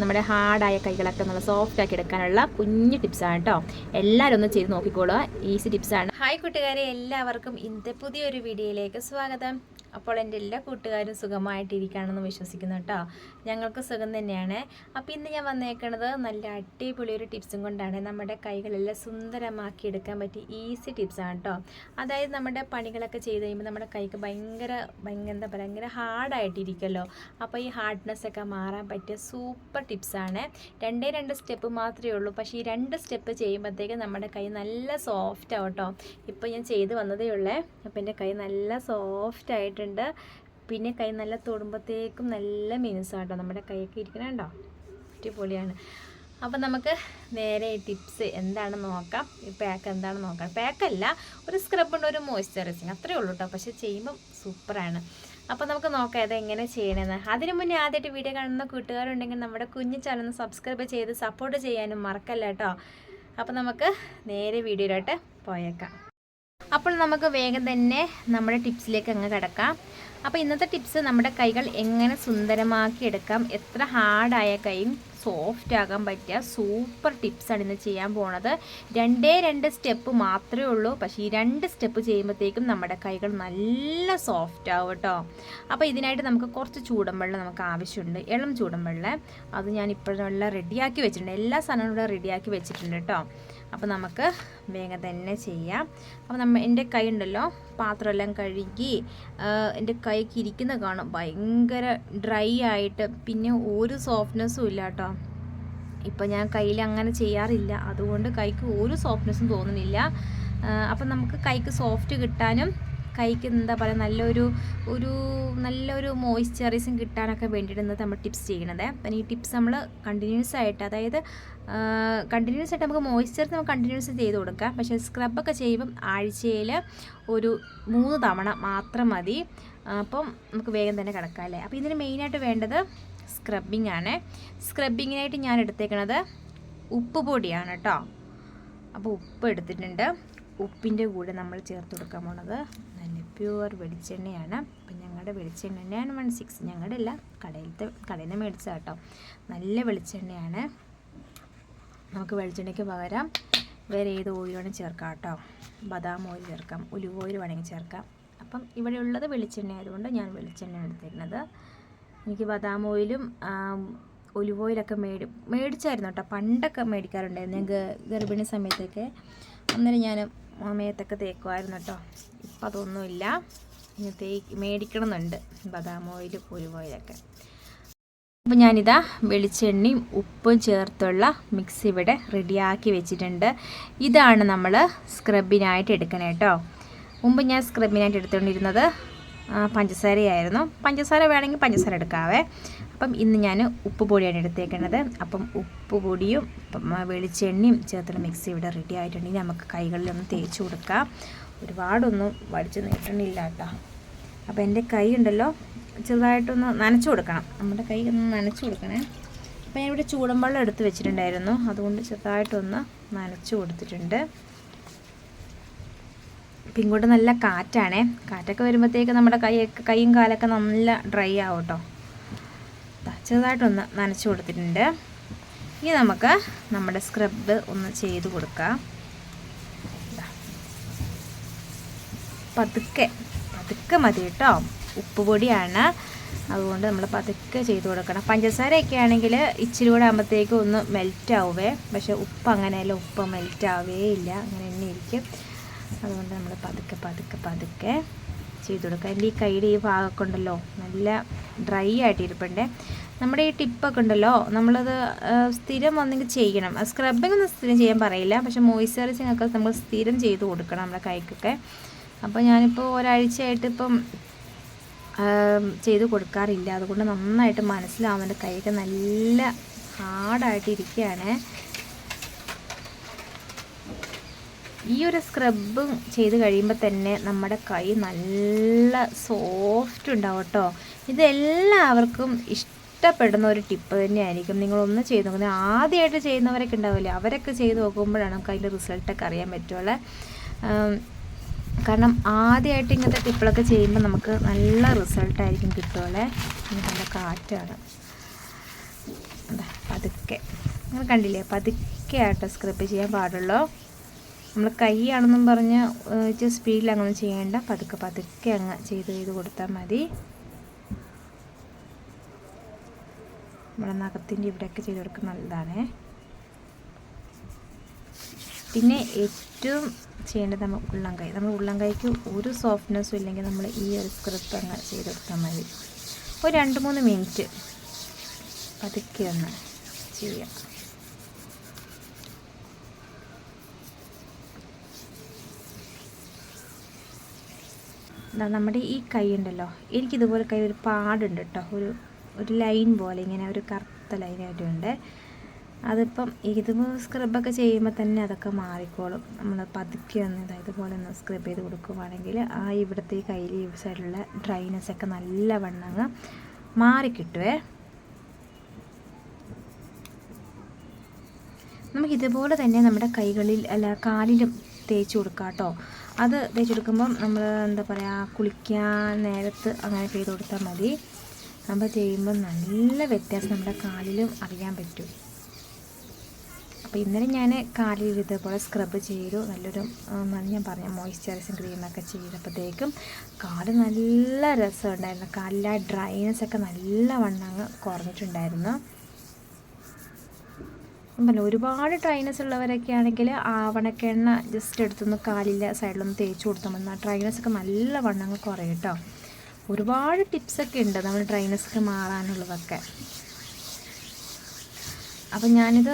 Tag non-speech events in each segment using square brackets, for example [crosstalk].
നമ്മുടെ ഹാർഡായ കൈകളൊക്കെ നല്ല സോഫ്റ്റ് ആക്കി എടുക്കാനുള്ള കുഞ്ഞു ടിപ്സാണ് കേട്ടോ എല്ലാവരും ഒന്ന് ചെയ്ത് നോക്കിക്കോളുക. ഈസി ടിപ്സാണ് ഹായ് കൂട്ടുകാരെ. എല്ലാവർക്കും ഇന്നത്തെ പുതിയൊരു വീഡിയോയിലേക്ക് സ്വാഗതം. അപ്പോൾ എന്റെ എല്ലാ കൂട്ടുകാരും സുഖമായിട്ടിരിക്കുകയാണെന്ന് വിശ്വസിക്കുന്നു കേട്ടോ. ഞങ്ങൾക്ക് സുഖം തന്നെയാണ്. അപ്പോൾ ഇന്ന് ഞാൻ വന്നേക്കുന്നത് നല്ല അടിപൊളി ഒരു ടിപ്സും കൊണ്ടാണ്. നമ്മുടെ കൈകളെല്ലാം സുന്ദരമാക്കി എടുക്കാൻ പറ്റിയ ഈസി ടിപ്സാണ് കേട്ടോ. അതായത് നമ്മുടെ പണികളൊക്കെ ചെയ്ത് കഴിയുമ്പോൾ നമ്മുടെ കൈക്ക് ഭയങ്കര ഭയങ്കര എന്താ പറയുക ഭയങ്കര ഹാർഡായിട്ടിരിക്കുമല്ലോ അപ്പോൾ ഈ ഹാർഡ്നെസ് ഒക്കെ മാറാൻ പറ്റിയ സൂപ്പർ ടിപ്സാണ് രണ്ടേ രണ്ട് സ്റ്റെപ്പ് മാത്രമേ ഉള്ളൂ. പക്ഷേ ഈ രണ്ട് സ്റ്റെപ്പ് ചെയ്യുമ്പോഴത്തേക്ക് നമ്മുടെ കൈ നല്ല സോഫ്റ്റ് ആവും കേട്ടോ. ഇപ്പോൾ ഞാൻ ചെയ്ത് വന്നതേ ഉള്ളേ. അപ്പോൾ എന്റെ കൈ നല്ല സോഫ്റ്റ് ആയിട്ടുണ്ട് പിന്നെ കൈ നല്ല തൊടുമ്പോഴത്തേക്കും നല്ല മിനുസാണ് കേട്ടോ നമ്മുടെ കൈയൊക്കെ ഇരിക്കണ കണ്ടോ? അടിപൊളിയാണ്. അപ്പം നമുക്ക് നേരെ ടിപ്സ് എന്താണെന്ന് നോക്കാം. ഈ പാക്ക് എന്താണെന്ന് നോക്കാം. പാക്കല്ല ഒരു സ്ക്രബുണ്ട് ഒരു മോയ്സ്ചറൈസിങ് അത്രയേ ഉള്ളൂ കേട്ടോ പക്ഷേ ചെയ്യുമ്പം സൂപ്പറാണ്. അപ്പോൾ നമുക്ക് നോക്കാം ഇത് എങ്ങനെ ചെയ്യണമെന്ന് അതിനു മുന്നേ ആദ്യമായിട്ട് വീഡിയോ കാണുന്ന കൂട്ടുകാരുണ്ടെങ്കിൽ നമ്മുടെ കുഞ്ഞു ചാനൽ സബ്സ്ക്രൈബ് ചെയ്ത് സപ്പോർട്ട് ചെയ്യാനും മറക്കല്ല കേട്ടോ അപ്പോൾ നമുക്ക് നേരെ വീഡിയോയിലോട്ട് പോയേക്കാം. അപ്പോൾ നമുക്ക് വേഗം തന്നെ നമ്മുടെ ടിപ്സിലേക്ക് അങ്ങ് കിടക്കാം. അപ്പോൾ ഇന്നത്തെ ടിപ്സ് നമ്മുടെ കൈകൾ എങ്ങനെ സുന്ദരമാക്കി എടുക്കാം എത്ര ഹാർഡായ കൈയും സോഫ്റ്റ് ആകാൻ പറ്റിയ സൂപ്പർ ടിപ്സാണ് ഇന്ന് ചെയ്യാൻ പോണത്. രണ്ടേ രണ്ട് സ്റ്റെപ്പ് മാത്രമേ ഉള്ളൂ. പക്ഷേ ഈ രണ്ട് സ്റ്റെപ്പ് ചെയ്യുമ്പോഴത്തേക്കും നമ്മുടെ കൈകൾ നല്ല സോഫ്റ്റ് ആവും കേട്ടോ. അപ്പോൾ ഇതിനായിട്ട് നമുക്ക് കുറച്ച് ചൂടം വെള്ളം നമുക്ക് ആവശ്യമുണ്ട്. ഇളം ചൂടം വെള്ളം. അത് ഞാൻ ഇപ്പോഴെല്ലാം റെഡിയാക്കി വെച്ചിട്ടുണ്ട്. എല്ലാ ഇവിടെ റെഡിയാക്കി വെച്ചിട്ടുണ്ട് കേട്ടോ. അപ്പോൾ നമുക്ക് വേഗം തന്നെ ചെയ്യാം. അപ്പോൾ നമ്മൾ എന്റെ കൈ ഉണ്ടല്ലോ പാത്രമെല്ലാം കഴുകി എന്റെ കൈക്ക് ഇരിക്കുന്ന കാണും. ഭയങ്കര ഡ്രൈ ആയിട്ട് പിന്നെ ഒരു സോഫ്റ്റ്നെസ്സും ഇല്ല കേട്ടോ ഇപ്പം ഞാൻ കയ്യിൽ അങ്ങനെ ചെയ്യാറില്ല. അതുകൊണ്ട് കൈക്ക് ഒരു സോഫ്റ്റ്നെസ്സും തോന്നുന്നില്ല. അപ്പം നമുക്ക് കൈക്ക് സോഫ്റ്റ് കിട്ടാനും കൈക്ക് എന്താ പറയുക നല്ലൊരു ഒരു നല്ലൊരു മോയ്സ്ചറൈസും കിട്ടാനൊക്കെ വേണ്ടിയിട്ട് നമ്മൾ ടിപ്സ് ചെയ്യണത് അപ്പം ഈ ടിപ്സ് നമ്മൾ കണ്ടിന്യൂസ് ആയിട്ട് അതായത് കണ്ടിന്യൂസ് ആയിട്ട് നമുക്ക് മോയ്സ്ചർ നമുക്ക് കണ്ടിന്യൂസ് ചെയ്ത് കൊടുക്കാം. പക്ഷേ സ്ക്രബൊക്കെ ചെയ്യുമ്പം ആഴ്ചയിൽ ഒരു മൂന്ന് തവണ മാത്രം മതി. അപ്പം നമുക്ക് വേഗം തന്നെ കിടക്കാം അല്ലേ? അപ്പോൾ ഇതിന് മെയിനായിട്ട് വേണ്ടത് സ്ക്രബിങ് ആണ്. സ്ക്രബിങ്ങിനായിട്ട് ഞാൻ എടുത്തേക്കണത് ഉപ്പ് പൊടിയാണ് കേട്ടോ. അപ്പോൾ ഉപ്പ് എടുത്തിട്ടുണ്ട്. ഉപ്പിന്റെ കൂടെ നമ്മൾ ചേർത്ത് കൊടുക്കാൻ പോണത്. നല്ല പ്യുവർ വെളിച്ചെണ്ണയാണ്. അപ്പം ഞങ്ങളുടെ വെളിച്ചെണ്ണ തന്നെയാണ് വൺ സിക്സ് ഞങ്ങളുടെ അല്ല കടയിലത്തെ കടയിൽ നിന്ന് മേടിച്ച കേട്ടോ. നല്ല വെളിച്ചെണ്ണയാണ്. നമുക്ക് വെളിച്ചെണ്ണയ്ക്ക് പകരം വേറെ ഏത് ഓയിൽ വേണമെങ്കിൽ ചേർക്കാം കേട്ടോ. ബദാം ഓയിൽ ചേർക്കാം ഉലുവ ഓയിൽ വേണമെങ്കിൽ ചേർക്കാം. അപ്പം ഇവിടെ ഉള്ളത് വെളിച്ചെണ്ണ ആയതുകൊണ്ട് ഞാൻ വെളിച്ചെണ്ണ എടുത്തിരുന്നത്. എനിക്ക് ബദാം ഓയിലും ഒലിവ് ഓയിലൊക്കെ മേടി മേടിച്ചായിരുന്നു കേട്ടോ. പണ്ടൊക്കെ മേടിക്കാറുണ്ടായിരുന്നു. ഞാൻ ഗർഭിണി സമയത്തൊക്കെ. അന്നേരം ഞാൻ മേത്തൊക്കെ തേക്കുമായിരുന്നു കേട്ടോ. ഇപ്പം അതൊന്നുമില്ല. ഇനി തേ മേടിക്കണമെന്നുണ്ട്. ബദാം ഓയിൽ ഒലിവ് ഓയിലൊക്കെ. അപ്പോൾ ഞാനിതാ വെളിച്ചെണ്ണയും ഉപ്പും ചേർത്തുള്ള മിക്സ് ഇവിടെ റെഡിയാക്കി വെച്ചിട്ടുണ്ട്. ഇതാണ് നമ്മൾ സ്ക്രബിനായിട്ട് എടുക്കണേ കേട്ടോ. മുമ്പ് ഞാൻ സ്ക്രബിനായിട്ട് എടുത്തുകൊണ്ടിരുന്നത് പഞ്ചസാരയായിരുന്നു. പഞ്ചസാര വേണമെങ്കിൽ പഞ്ചസാര എടുക്കാവേ. അപ്പം ഇന്ന് ഞാൻ ഉപ്പ് പൊടിയാണ് എടുത്തേക്കുന്നത് അപ്പം ഉപ്പ് പൊടിയും വെളിച്ചെണ്ണയും ചേർത്തുള്ള മിക്സ് ഇവിടെ റെഡി ആയിട്ടുണ്ടെങ്കിൽ നമുക്ക് കൈകളിലൊന്ന് തേച്ച് കൊടുക്കാം. ഒരുപാടൊന്നും വടിച്ച് നീട്ടണില്ല കേട്ടോ. അപ്പോൾ എന്റെ കൈ ഉണ്ടല്ലോ ചെറുതായിട്ടൊന്ന് നനച്ചു കൊടുക്കണം. നമ്മുടെ കൈ ഒന്ന് നനച്ചു കൊടുക്കണേ. അപ്പോൾ ഞാനിവിടെ ചൂടൻ വെള്ളം എടുത്ത് വെച്ചിട്ടുണ്ടായിരുന്നു. അതുകൊണ്ട് ചെറുതായിട്ടൊന്ന് നനച്ചു കൊടുത്തിട്ടുണ്ട്. ഇപ്പം ഇങ്ങോട്ട് നല്ല കാറ്റാണേ. കാറ്റൊക്കെ വരുമ്പോഴത്തേക്ക് നമ്മുടെ കൈയൊക്കെ കൈയും കാലൊക്കെ നല്ല ഡ്രൈ ആവും കേട്ടോ ചെറുതായിട്ടൊന്ന് നനച്ചു കൊടുത്തിട്ടുണ്ട്. ഇനി നമുക്ക് നമ്മുടെ സ്ക്രബ് ഒന്ന് ചെയ്ത് കൊടുക്കാം. പതുക്കെ പതുക്കെ മതി കേട്ടോ ഉപ്പ് പൊടിയാണ്. അതുകൊണ്ട് നമ്മൾ പതുക്കെ ചെയ്ത് കൊടുക്കണം. പഞ്ചസാരയൊക്കെ ആണെങ്കിൽ ഇച്ചിരി കൂടെ ആകുമ്പോഴത്തേക്കും ഒന്ന് മെൽറ്റ് ആവുമേ പക്ഷേ ഉപ്പ് അങ്ങനെയല്ല ഉപ്പ് മെൽറ്റ് ആവേ ഇല്ല അങ്ങനെ തന്നെ ഇരിക്കും. അതുകൊണ്ട് നമ്മൾ പതുക്കെ പതുക്കെ പതുക്കെ ചെയ്ത് കൊടുക്കുക. എന്റെ ഈ കൈയുടെ ഈ ഭാഗമൊക്കെ ഉണ്ടല്ലോ നല്ല ഡ്രൈ ആയിട്ട് ഇരിപ്പുണ്ടേ. നമ്മുടെ ഈ ടിപ്പൊക്കെ ഉണ്ടല്ലോ നമ്മളത് സ്ഥിരം വന്നെങ്കിൽ ചെയ്യണം. സ്ക്രബിംഗ് ഒന്നും സ്ഥിരം ചെയ്യാൻ പറയില്ല. പക്ഷേ മോയ്സ്ചറൈസിങ് ഒക്കെ നമ്മൾ സ്ഥിരം ചെയ്ത് കൊടുക്കണം നമ്മുടെ കൈക്കൊക്കെ. അപ്പോൾ ഞാനിപ്പോൾ ഒരാഴ്ചയായിട്ട് ഇപ്പം ചെയ്ത് കൊടുക്കാറില്ല. അതുകൊണ്ട് നന്നായിട്ട് മനസ്സിലാവുന്നുണ്ട് കൈയൊക്കെ നല്ല ഹാർഡായിട്ട് ഇരിക്കുകയാണ്. ഈ ഒരു സ്ക്രബ് ചെയ്ത് കഴിയുമ്പോൾ തന്നെ നമ്മുടെ കൈ നല്ല സോഫ്റ്റ് ഉണ്ടാവും കേട്ടോ ഇതെല്ലാവർക്കും ഇഷ്ടപ്പെടുന്ന ഒരു ടിപ്പ് തന്നെയായിരിക്കും. നിങ്ങളൊന്ന് ചെയ്ത് നോക്കുന്നത് ആദ്യമായിട്ട് ചെയ്യുന്നവരൊക്കെ ഉണ്ടാവില്ലേ? അവരൊക്കെ ചെയ്ത് നോക്കുമ്പോഴാണ് നമുക്ക് അതിന്റെ റിസൾട്ടൊക്കെ അറിയാൻ പറ്റുള്ളൂ. കാരണം ആദ്യമായിട്ട് ഇങ്ങനത്തെ ടിപ്പിളൊക്കെ ചെയ്യുമ്പോൾ നമുക്ക് നല്ല റിസൾട്ടായിരിക്കും കിട്ടുള്ളേ. നല്ല കാറ്റാണ് കണ്ടില്ലേ പതുക്കെ. ആട്ടോ സ്ക്രബ് ചെയ്യാൻ പാടുള്ളൂ. നമ്മൾ കൈയാണെന്നും പറഞ്ഞ് ഇച്ചിരി സ്പീഡിൽ അങ്ങനെ ചെയ്യേണ്ട. പതുക്കെ പതുക്കെ അങ്ങ് ചെയ്ത് ചെയ്ത് കൊടുത്താൽ മതി. നമ്മുടെ നഖത്തിന്റെ ഇവിടെയൊക്കെ ചെയ്ത് കൊടുക്കുന്ന നല്ലതാണ്. പിന്നെ ഏറ്റവും ചെയ്യേണ്ടത് നമ്മൾ ഉള്ളം കൈ. നമ്മൾ ഉള്ളം കൈക്ക് ഒരു സോഫ്റ്റ്നെസ്സും ഇല്ലെങ്കിൽ നമ്മൾ ഈ ഒരു സ്ക്രിപ്റ്റ് അങ്ങ് ചെയ്ത് കൊടുത്താൽ മതി. ഒരു രണ്ട് മൂന്ന് മിനിറ്റ് പതുക്കെ ഒന്ന് ചെയ്യാം. ദാ നമ്മുടെ ഈ കൈ ഉണ്ടല്ലോ. എനിക്കിതുപോലെ കൈ ഒരു പാടുണ്ട് കേട്ടോ. ഒരു ഒരു ലൈൻ പോലെ ഇങ്ങനെ ഒരു കറുത്ത ലൈനായിട്ടുണ്ട് അതിപ്പം ഇത് സ്ക്രബൊക്കെ ചെയ്യുമ്പോൾ തന്നെ അതൊക്കെ മാറിക്കോളും. നമ്മൾ പതുക്കെ ഒന്ന് ഇതാ ഇതുപോലെ ഒന്ന് സ്ക്രബ് ചെയ്ത് കൊടുക്കുവാണെങ്കിൽ ആ ഇവിടുത്തെ ഈ കയ്യിൽ ഈ സൈഡിലുള്ള ഡ്രൈനെസ് ഒക്കെ നല്ല വണ്ണങ്ങ് മാറിക്കിട്ടുവേ. നമുക്കിതുപോലെ തന്നെ നമ്മുടെ കൈകളിൽ അല്ല കാലിലും തേച്ച് കൊടുക്കാം കേട്ടോ. അത് തേച്ചെടുക്കുമ്പം നമ്മൾ എന്താ പറയുക കുളിക്കാൻ നേരത്ത് അങ്ങനെ ചെയ്ത് കൊടുത്താൽ മതി. നമ്മൾ ചെയ്യുമ്പോൾ നല്ല വ്യത്യാസം നമ്മുടെ കാലിലും അറിയാൻ പറ്റും. അപ്പോൾ ഇന്നലെ ഞാൻ കാലിൽ ഇതേപോലെ സ്ക്രബ് ചെയ്തു. നല്ലൊരു ഞാൻ പറഞ്ഞ മോയ്സ്ചറൈസിങ് ക്രീമൊക്കെ ചെയ്തപ്പോഴത്തേക്കും കാൽ നല്ല രസമുണ്ടായിരുന്നു. കാലിലെ ഡ്രൈനെസ് ഒക്കെ നല്ല വണ്ണം അങ്ങ് കുറഞ്ഞിട്ടുണ്ടായിരുന്നു. അല്ല ഒരുപാട് ഡ്രൈനസ് ഉള്ളവരൊക്കെ ആണെങ്കിൽ ആവണക്കെണ്ണ ജസ്റ്റ് എടുത്തൊന്ന് കാലിലെ സൈഡിലൊന്ന് തേച്ച് കൊടുത്താൽ മതി. ഡ്രൈനസ് ഒക്കെ നല്ല വണ്ണങ്ങൾ കുറയും കേട്ടോ. ഒരുപാട് ടിപ്സൊക്കെ ഉണ്ട് നമ്മൾ ഡ്രൈനസ് ഒക്കെ മാറാനുള്ളതൊക്കെ. അപ്പം ഞാനിത്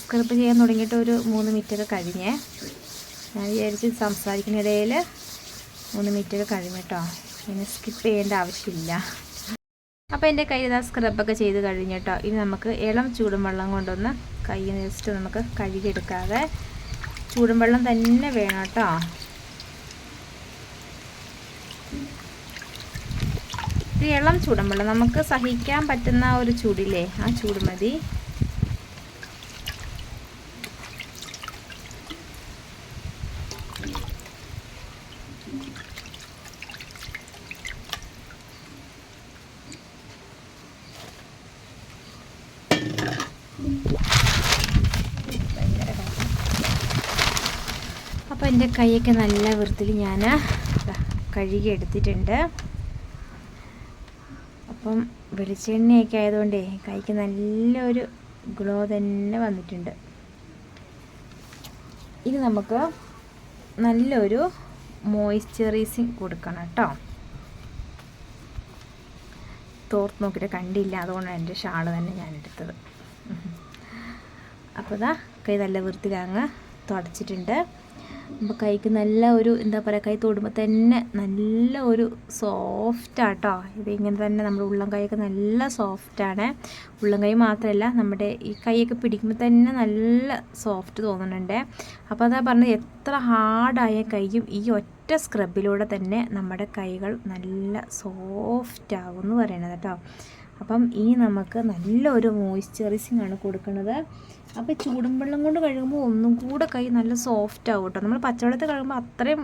സ്ക്രബ് ചെയ്യാൻ തുടങ്ങിയിട്ട് ഒരു മൂന്ന് മിനിറ്റൊക്കെ കഴിഞ്ഞേ. ഞാൻ വിചാരിച്ച് സംസാരിക്കുന്നിടയിൽ മൂന്ന് മിനിറ്റൊക്കെ കഴിഞ്ഞു കേട്ടോ. ഇനി സ്കിപ്പ് ചെയ്യേണ്ട ആവശ്യമില്ല. അപ്പോൾ എന്റെ കയ്യിൽ നിന്ന് സ്ക്രബൊക്കെ ചെയ്ത് കഴിഞ്ഞിട്ടോ ഇനി നമുക്ക് ഇളം ചൂടും വെള്ളം കൊണ്ടൊന്ന് കൈ ജസ്റ്റ് നമുക്ക് കഴുകിയെടുക്കാതെ ചൂടും വെള്ളം തന്നെ വേണം കേട്ടോ ഇളം ചൂടും വെള്ളം. നമുക്ക് സഹിക്കാൻ പറ്റുന്ന ഒരു ചൂടില്ലേ? ആ ചൂട് മതി അപ്പോൾ എന്റെ കൈയൊക്കെ നല്ല വൃത്തിയിൽ ഞാൻ കഴുകി എടുത്തിട്ടുണ്ട്. അപ്പം വെളിച്ചെണ്ണയൊക്കെ ആയതുകൊണ്ടേ കൈക്ക് നല്ലൊരു ഗ്ലോ തന്നെ വന്നിട്ടുണ്ട്. ഇത് നമുക്ക് നല്ലൊരു മോയ്സ്ചറൈസിങ് കൊടുക്കണം കേട്ടോ. തോർത്ത് നോക്കിയിട്ട് കണ്ടില്ല അതുകൊണ്ടാണ് എന്റെ ഷാൾ തന്നെ ഞാൻ എടുത്തത്. അപ്പോൾ ഇതാ കൈ നല്ല വൃത്തിയിലങ്ങ് തുടച്ചിട്ടുണ്ട്. അപ്പോൾ കൈക്ക് നല്ല ഒരു എന്താ പറയുക കൈ തൊടുമ്പോൾ തന്നെ നല്ല ഒരു സോഫ്റ്റാട്ടോ ഇത് ഇങ്ങനെ തന്നെ നമ്മുടെ ഉള്ളം കൈയൊക്കെ നല്ല സോഫ്റ്റാണ് ഉള്ളം കൈ മാത്രമല്ല നമ്മുടെ ഈ കൈയൊക്കെ പിടിക്കുമ്പോൾ തന്നെ നല്ല സോഫ്റ്റ് തോന്നുന്നുണ്ട്. അപ്പോൾ അതാ പറഞ്ഞത് എത്ര ഹാർഡായ കൈയും ഈ ഒറ്റ സ്ക്രബിലൂടെ തന്നെ നമ്മുടെ കൈകൾ നല്ല സോഫ്റ്റ് ആകും എന്ന് പറയണത് കേട്ടോ. അപ്പം ഈ നമുക്ക് നല്ലൊരു മോയ്സ്ചറൈസിങ് ആണ് കൊടുക്കുന്നത് അപ്പോൾ ചൂടും വെള്ളം കൊണ്ട് കഴുകുമ്പോൾ ഒന്നും കൂടെ കൈ നല്ല സോഫ്റ്റ് ആവും കേട്ടോ നമ്മൾ പച്ചവെള്ളത്തിൽ കഴുകുമ്പോൾ അത്രയും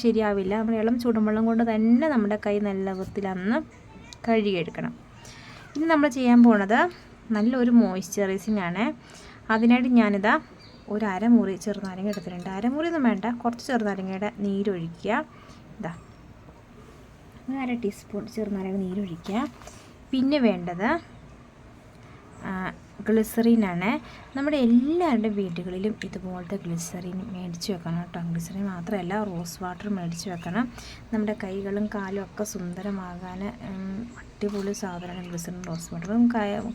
ശരിയാവില്ല. നമ്മൾ ഇളം ചൂടും വെള്ളം കൊണ്ട് തന്നെ നമ്മുടെ കൈ നല്ല വൃത്തിയിൽ അന്ന് കഴുകിയെടുക്കണം. ഇനി നമ്മൾ ചെയ്യാൻ പോണത് നല്ലൊരു മോയ്സ്ചറൈസിങ് ആണ് അതിനായിട്ട് ഞാനിതാ ഒരു അരമുറി ചെറുനാരങ്ങ എടുത്തിട്ടുണ്ട്. അരമുറി ഒന്നും വേണ്ട. കുറച്ച് ചെറുനാരങ്ങയുടെ നീരൊഴിക്കുക. ഇതാ. അര ടീസ്പൂൺ ചെറുനാരങ്ങ നീരൊഴിക്കുക. പിന്നെ വേണ്ടത് ഗ്ലിസറിനാണ് നമ്മുടെ എല്ലാവരുടെ വീടുകളിലും ഇതുപോലത്തെ ഗ്ലിസറിൻ മേടിച്ച് വെക്കണം കേട്ടോ. ഗ്ലിസറിൻ മാത്രമല്ല റോസ് വാട്ടർ മേടിച്ച് വെക്കണം. നമ്മുടെ കൈകളും കാലും ഒക്കെ സുന്ദരമാകാൻ അടിപൊളി സാധനമാണ് ഗ്ലിസറിൻ റോസ് വാട്ടറും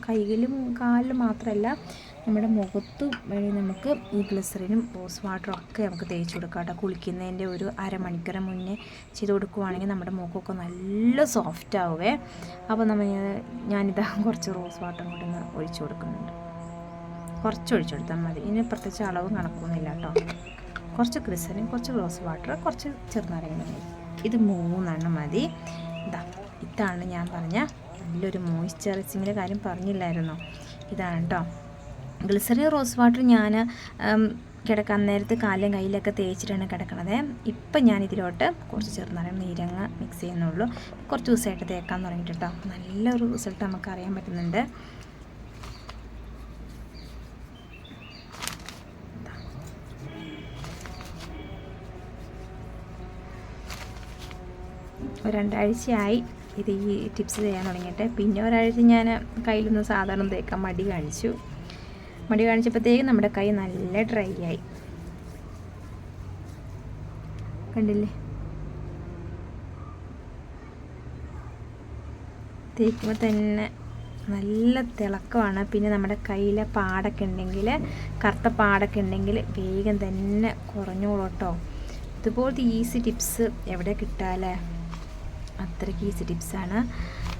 കൈയിലും കാലിലും മാത്രമല്ല നമ്മുടെ മുഖത്തും വഴി നമുക്ക് ഈ ഗ്ലിസറിനും റോസ് വാട്ടറും ഒക്കെ നമുക്ക് തേച്ച് കൊടുക്കാം കേട്ടോ. കുളിക്കുന്നതിന്റെ ഒരു അരമണിക്കൂർ മുന്നേ ചെയ്ത് കൊടുക്കുവാണെങ്കിൽ നമ്മുടെ മുഖമൊക്കെ നല്ല സോഫ്റ്റ് ആവുമേ അപ്പോൾ നമ്മൾ ഞാനിതാ [laughs] കുറച്ച് റോസ് വാട്ടറും കൂടി ഒന്ന് ഒഴിച്ചു കൊടുക്കുന്നുണ്ട്. കുറച്ച് ഒഴിച്ചു കൊടുത്താൽ മതി. ഇനി പ്രത്യേകിച്ച് അളവും കണക്കൊന്നുമില്ല കേട്ടോ. കുറച്ച് ഗ്ലിസറിൻ കുറച്ച് റോസ് വാട്ടർ കുറച്ച് ചെറുനാരങ്ങ ഇത് മൂന്നെണ്ണം മതി. ഇതാ ഇതാണ് ഞാൻ പറഞ്ഞ നല്ലൊരു മോയ്സ്ചറൈസിങ്ങിന്റെ കാര്യം പറഞ്ഞില്ലായിരുന്നോ? ഇതാണ് കേട്ടോ. ഗ്ലിസറിൻ റോസ് വാട്ടർ ഞാൻ കിടക്കാൻ നേരത്തെ കാലും കയ്യിലൊക്കെ തേച്ചിട്ടാണ് കിടക്കണത്. ഇപ്പം ഞാൻ ഇതിലോട്ട് കുറച്ച് ചെറുനാരം നീരങ്ങ മിക്സ് ചെയ്യുന്നുള്ളൂ. കുറച്ച് ദിവസമായിട്ട് തേക്കാൻ തുടങ്ങിയിട്ട് കേട്ടോ. നല്ലൊരു റിസൾട്ട് നമുക്ക് അറിയാൻ പറ്റുന്നുണ്ട്. രണ്ടാഴ്ചയായി ഇത് ഈ ടിപ്സ് ചെയ്യാൻ തുടങ്ങിയിട്ട്. പിന്നെ ഒരാഴ്ച ഞാൻ കയ്യിലൊന്ന് സാധാരണ തേക്കാൻ മടി കാണിച്ചു. മടി കാണിച്ചപ്പോഴത്തേക്കും നമ്മുടെ കൈ നല്ല ഡ്രൈ ആയി. കണ്ടില്ലേ? തേക്കുമ്പോൾ തന്നെ നല്ല തിളക്കമാണ്. പിന്നെ നമ്മുടെ കയ്യിലെ പാടൊക്കെ ഉണ്ടെങ്കിൽ കറുത്ത പാടൊക്കെ ഉണ്ടെങ്കിൽ വേഗം തന്നെ കുറഞ്ഞോളൂ കേട്ടോ. ഇതുപോലത്തെ ഈസി ടിപ്സ് എവിടെ കിട്ടാല്ലേ? അത്രയ്ക്ക് ഈസി ടിപ്സാണ്.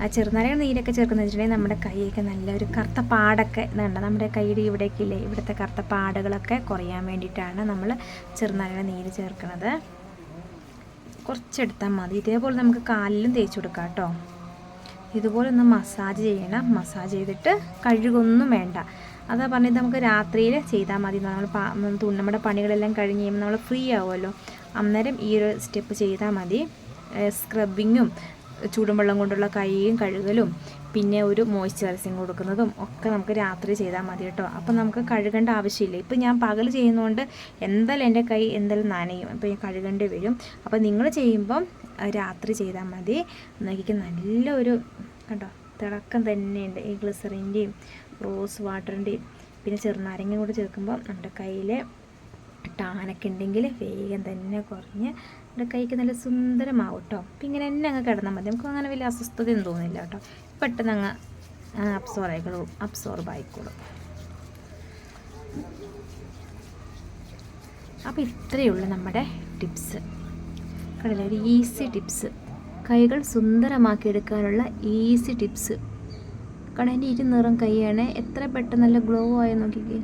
ആ ചെറുനാരങ്ങ നീരൊക്കെ ചേർക്കുന്ന വെച്ചിട്ടുണ്ടെങ്കിൽ നമ്മുടെ കൈയൊക്കെ നല്ലൊരു കറുത്ത പാടൊക്കെ വേണ്ട നമ്മുടെ കൈയുടെ ഇവിടേക്ക് ഇല്ലേ ഇവിടുത്തെ കറുത്ത പാടുകളൊക്കെ കുറയാൻ വേണ്ടിയിട്ടാണ് നമ്മൾ ചെറുനാരങ്ങ നീര് ചേർക്കുന്നത്. കുറച്ചെടുത്താൽ മതി. ഇതേപോലെ നമുക്ക് കാലിലും തേച്ച് കൊടുക്കാം കേട്ടോ. ഇതുപോലെ ഒന്ന് മസാജ് ചെയ്യണം. മസാജ് ചെയ്തിട്ട് കഴുകൊന്നും വേണ്ട. അതാ പറഞ്ഞത് നമുക്ക് രാത്രിയിൽ ചെയ്താൽ മതി. നമ്മൾ നമ്മുടെ പണികളെല്ലാം കഴിഞ്ഞ് കഴിയുമ്പോൾ നമ്മൾ ഫ്രീ ആവുമല്ലോ. അന്നേരം ഈ ഒരു സ്റ്റെപ്പ് ചെയ്താൽ മതി. സ്ക്രബിങ്ങും ചൂടുവെള്ളം കൊണ്ടുള്ള കൈയും കഴുകലും പിന്നെ ഒരു മോയ്സ്ചറൈസിങ് കൊടുക്കുന്നതും ഒക്കെ നമുക്ക് രാത്രി ചെയ്താൽ മതി കേട്ടോ. അപ്പം നമുക്ക് കഴുകേണ്ട ആവശ്യമില്ല. ഇപ്പം ഞാൻ പകൽ ചെയ്യുന്നതുകൊണ്ട് എന്തായാലും എന്റെ കൈ എന്തായാലും നനയും. അപ്പോൾ ഞാൻ കഴുകേണ്ടി വരും. അപ്പോൾ നിങ്ങൾ ചെയ്യുമ്പം രാത്രി ചെയ്താൽ മതി. നോക്കിക്ക് നല്ലൊരു കണ്ടോ തിളക്കം തന്നെയുണ്ട്. ഈ ഗ്ലിസറിന്റെയും റോസ് വാട്ടറിന്റെയും പിന്നെ ചെറുനാരങ്ങയും കൂടെ ചേർക്കുമ്പോൾ നമ്മുടെ കയ്യിൽ ടാനൊക്കെ ഉണ്ടെങ്കിൽ വേഗം തന്നെ കുറഞ്ഞ് നമ്മുടെ കൈക്ക് നല്ല സുന്ദരമാവും കേട്ടോ അപ്പം ഇങ്ങനെ തന്നെ അങ്ങ് കിടന്നാൽ മതി. നമുക്ക് അങ്ങനെ വലിയ അസ്വസ്ഥതയൊന്നും തോന്നില്ല കേട്ടോ. പെട്ടെന്ന് അങ്ങ് അബ്സോർവ് ആയിക്കോളും അബ്സോർബ് ആയിക്കോളും. അപ്പോൾ ഇത്രയേ ഉള്ളൂ നമ്മുടെ ടിപ്സ് കടല ഒരു ഈസി ടിപ്സ് കൈകൾ സുന്ദരമാക്കി എടുക്കാനുള്ള ഈസി ടിപ്സ് കാരണം എന്റെ ഇരു നിറം കൈയാണ് എത്ര പെട്ടെന്ന് നല്ല ഗ്ലോ ആയി നോക്കിക്കേ.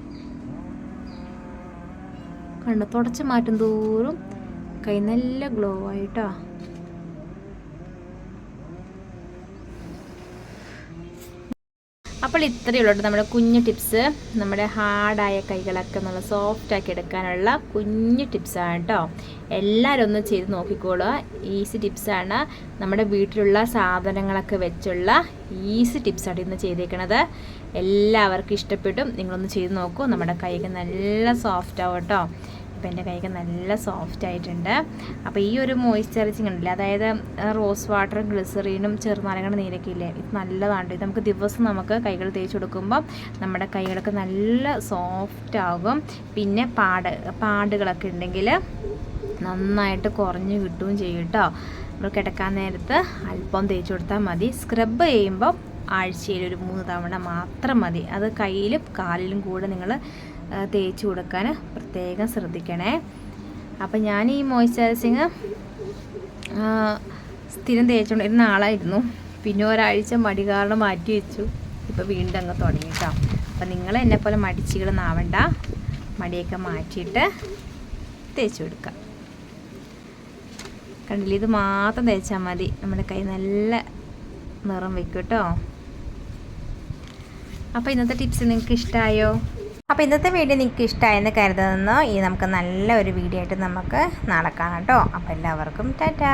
കണ്ടോ തുടച്ച് മാറ്റം തോറും കൈ നല്ല ഗ്ലോ ആയിട്ടോ. അപ്പോൾ ഇത്രയേ ഉള്ളൂ നമ്മുടെ കുഞ്ഞു ടിപ്സ് നമ്മുടെ ഹാർഡായ കൈകളൊക്കെ നല്ല സോഫ്റ്റ് ആക്കി എടുക്കാനുള്ള കുഞ്ഞു ടിപ്സാണ് കേട്ടോ. എല്ലാവരും ഒന്ന് ചെയ്ത് നോക്കിക്കോളുക. ഈസി ടിപ്സാണ് നമ്മുടെ വീട്ടിലുള്ള സാധനങ്ങളൊക്കെ വെച്ചുള്ള ഈസി ടിപ്സാണ് ഇന്ന് ചെയ്തേക്കണത്. എല്ലാവർക്കും ഇഷ്ടപ്പെട്ടും നിങ്ങളൊന്ന് ചെയ്ത് നോക്കൂ. നമ്മുടെ കൈകൾ നല്ല സോഫ്റ്റ് ആവും കേട്ടോ. അപ്പോൾ എന്റെ കൈക്ക് നല്ല സോഫ്റ്റ് ആയിട്ടുണ്ട്. അപ്പോൾ ഈ ഒരു മോയ്സ്ചറൈസിങ് ഉണ്ടല്ലേ? അതായത് റോസ് വാട്ടറും ഗ്ലിസറീനും ചെറുനാരങ്ങയുടെ നീരൊക്കെ ഇല്ലേ? ഇത് നല്ലതാണ് ഇത് നമുക്ക് ദിവസം നമുക്ക് കൈകൾ തേച്ച് കൊടുക്കുമ്പോൾ നമ്മുടെ കൈകളൊക്കെ നല്ല സോഫ്റ്റ് ആകും. പിന്നെ പാട് പാടുകളൊക്കെ ഉണ്ടെങ്കിൽ നന്നായിട്ട് കുറഞ്ഞ് കിട്ടുകയും ചെയ്യും കേട്ടോ നമ്മൾ കിടക്കാൻ നേരത്ത് അല്പം തേച്ച് കൊടുത്താൽ മതി. സ്ക്രബ് ചെയ്യുമ്പോൾ ആഴ്ചയിൽ ഒരു മൂന്ന് തവണ മാത്രം മതി. അത് കയ്യിലും കാലിലും കൂടെ നിങ്ങൾ തേച്ച് കൊടുക്കാൻ പ്രത്യേകം ശ്രദ്ധിക്കണേ. അപ്പം ഞാൻ ഈ മോയ്സ്ചറൈസിങ് സ്ഥിരം തേച്ചുകൊണ്ടിരുന്ന ആളായിരുന്നു. പിന്നെ ഒരാഴ്ച മടി കാരണം മാറ്റി വെച്ചു. ഇപ്പോൾ വീണ്ടും അങ്ങ് തുടങ്ങി കേട്ടോ അപ്പം നിങ്ങൾ എന്നെപ്പോലെ പോലെ മടിച്ചുകളൊന്നും ആവണ്ട. മടിയൊക്കെ മാറ്റിയിട്ട് തേച്ച് കൊടുക്കുക കണ്ടില്ല? ഇത് മാത്രം തേച്ചാൽ മതി. നമ്മുടെ കൈ നല്ല നിറം വെക്കും കേട്ടോ. അപ്പോൾ ഇന്നത്തെ ടിപ്സ് നിങ്ങൾക്ക് ഇഷ്ടമായോ അപ്പോൾ ഇന്നത്തെ വീഡിയോ നിങ്ങൾക്ക് ഇഷ്ടമായെന്ന് കരുതുന്നു. ഈ നമുക്ക് നല്ല ഒരു വീഡിയോ ആയിട്ട് നമുക്ക് നാളെ കാണാം കേട്ടോ. അപ്പോൾ എല്ലാവർക്കും ടാറ്റാ.